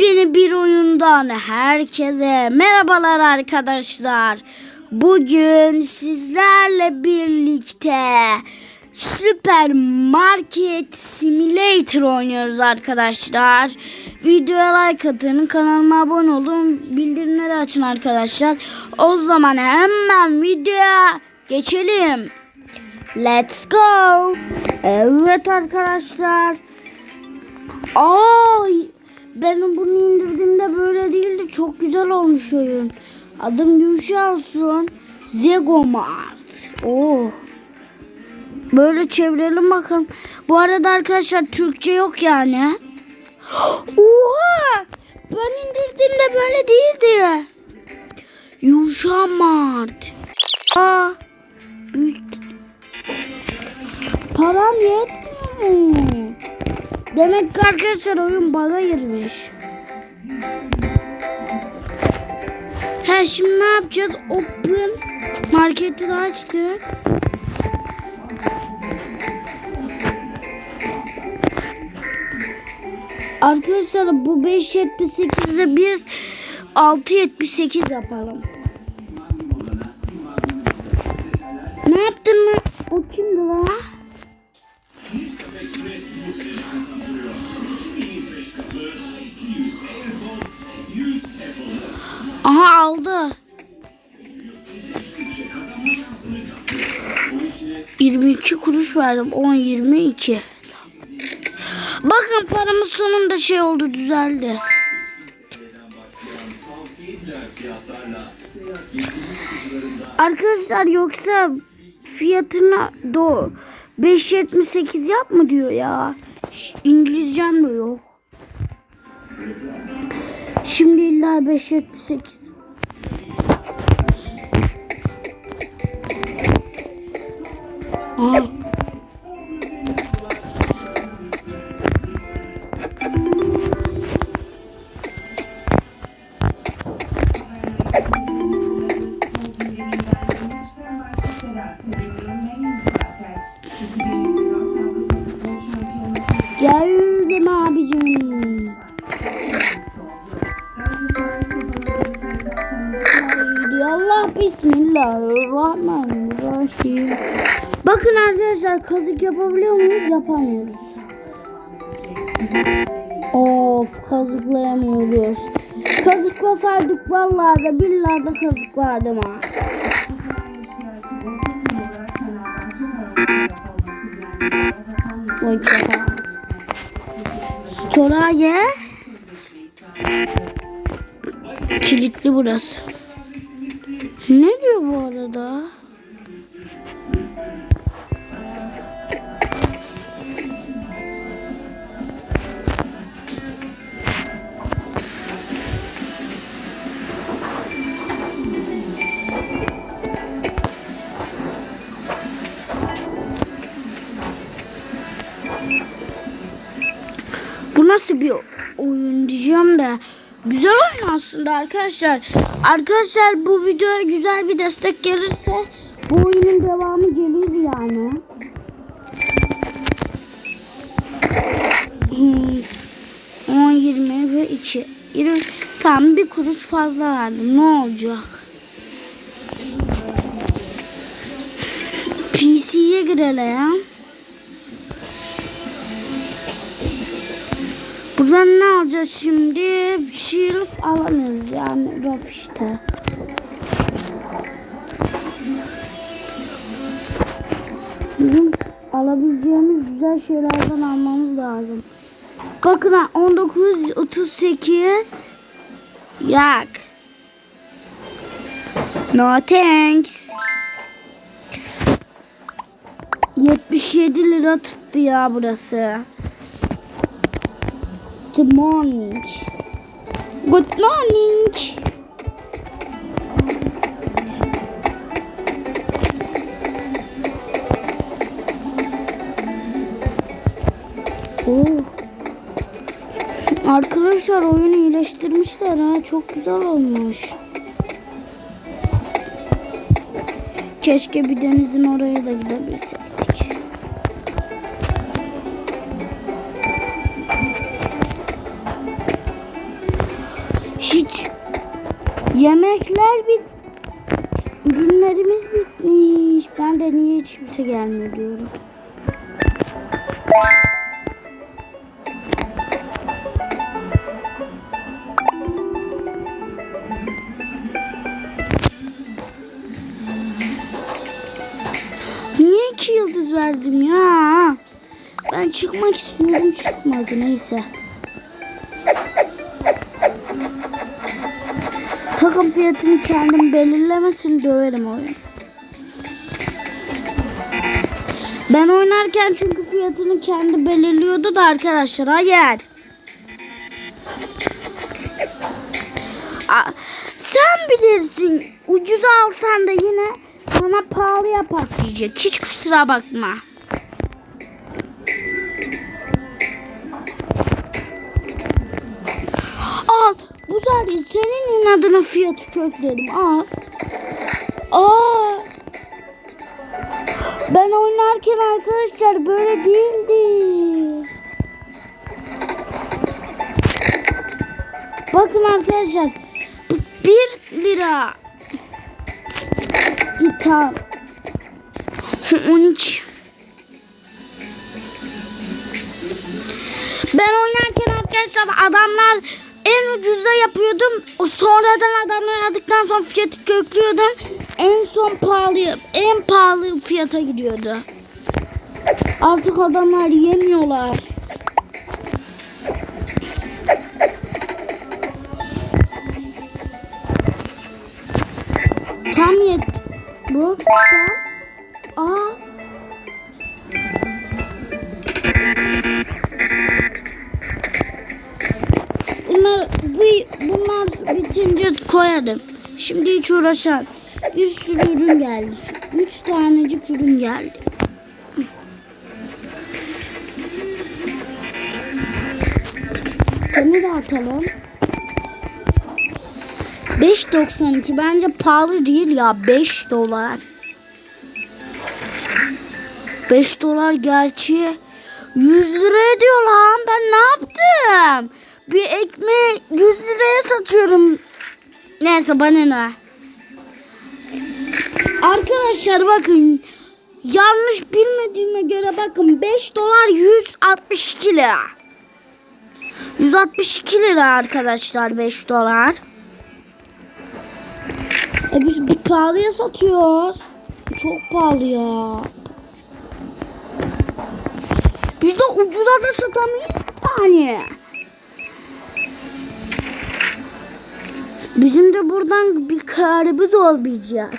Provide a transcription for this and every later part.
Yepyeni bir oyundan herkese merhabalar arkadaşlar. Bugün sizlerle birlikte Süper Market Simulator oynuyoruz arkadaşlar. Videoya like atın, kanalıma abone olun, bildirimleri açın arkadaşlar. O zaman hemen videoya geçelim. Let's go. Evet arkadaşlar. Ay benim bunu indirdiğimde böyle değildi. Çok güzel olmuş oyun. Adım Gülşah olsun. Zegomart. Oh. Böyle çevirelim bakalım. Bu arada arkadaşlar Türkçe yok yani. Oha! Ben indirdiğimde böyle değildi. Yuşamart. Aa. Param yetmiyor mu? Demek ki arkadaşlar oyun bug'a girmiş. He şimdi ne yapacağız? Open marketi de açtık. Arkadaşlar bu 5.78'de biz 6.78 yapalım. Ne yaptın mı? O kimdi lan? Aha aldı. 22 kuruş verdim. 10 22. Bakın paramız sonunda şey oldu düzeldi. Arkadaşlar yoksa fiyatına do 5.78 yap mı diyor ya. İngilizcem de yok. Şimdi illa 5.78. Aa. Geldim abicim. Allah bismillahirrahmanirrahim. Bakın arkadaşlar kazık yapabiliyor muyuz? Yapamıyoruz. Of kazıklayamıyoruz. Kazıklasaydık vallahi de billahi de kazıklardım ha. Oy çapa. Storaye. Kilitli burası. Ne diyor bu arada? Nasıl bir oyun diyeceğim de. Güzel oyun aslında arkadaşlar. Arkadaşlar bu videoya güzel bir destek gelirse bu oyunun devamı gelir yani. Hmm. 10, 20 ve 2. 20. Tam bir kuruş fazla verdim. Ne olacak? PC'ye girelim. Buradan ne alacağız şimdi? Shield alamıyoruz yani rap işte. Bizim alabileceğimiz güzel şeylerden almamız lazım. Bakın ha 1938 Yak. No thanks. 77 lira tuttu ya burası. Good morning. Good morning. Oo. Arkadaşlar oyunu iyileştirmişler ha. Çok güzel olmuş. Keşke bir denizin oraya da gidebilsek. Yemekler bit ürünlerimiz bitmiş. Ben de niye hiç kimse gelmiyor diyorum. Niye iki yıldız verdim ya? Ben çıkmak istiyorum çıkmadı neyse. Takım fiyatını kendim belirlemesin döverim oyunu. Ben oynarken çünkü fiyatını kendi belirliyordu da arkadaşlar hayır. Aa, sen bilirsin ucuz alsan da yine sana pahalıya patlayacak. Hiç kusura bakma. Al bu zaten senin inadına fiyatı kökledim al. Aa. Ben oynarken arkadaşlar böyle değildi. Bakın arkadaşlar. 1 lira. Bir tane. 13. Ben oynarken arkadaşlar adamlar en ucuza yapıyordum. O sonradan adamlar aldıktan sonra fiyatı köklüyordum. En son pahalı, en pahalı fiyata gidiyordu. Artık adamlar yemiyorlar. Tam yet. Bu tam. Koyarım. Şimdi hiç uğraşan. Bir sürü ürün geldi. Üç tanecik ürün geldi. Seni de atalım. 5.92 bence pahalı değil ya 5 dolar. 5 dolar gerçi 100 lira ediyor lan ben ne yaptım? Bir ekmeği 100 liraya satıyorum. Neyse bana ne? Arkadaşlar bakın yanlış bilmediğime göre bakın 5 dolar 162 lira. 162 lira arkadaşlar 5 dolar. E biz bir pahalıya satıyoruz. Çok pahalı ya. Biz de ucuza da satamayız yani. Bizim de buradan bir karımız olmayacak.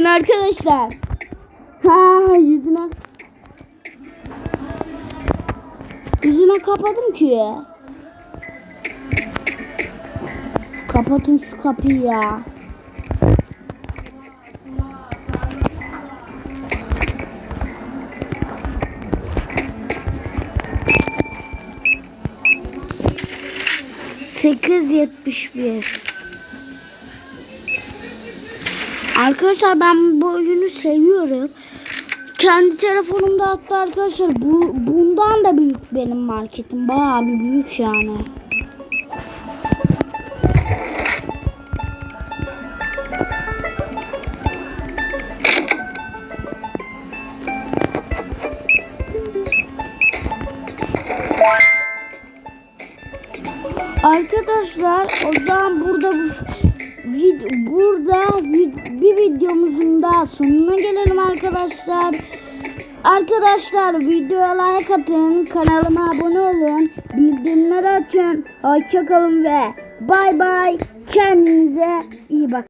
Bakın arkadaşlar. Ha yüzüne Yüzüne kapadım ki. Kapatın şu kapıyı ya. Sekiz yetmiş bir. Arkadaşlar ben bu oyunu seviyorum. Kendi telefonumda hatta arkadaşlar bu bundan da büyük benim marketim. Bayağı bir büyük yani. Arkadaşlar o zaman burada bu vid- burada vid- bir videomuzun daha sonuna gelelim arkadaşlar. Arkadaşlar videoya like atın, kanalıma abone olun, bildirimleri açın. Hoşçakalın ve bay bay. Kendinize iyi bakın.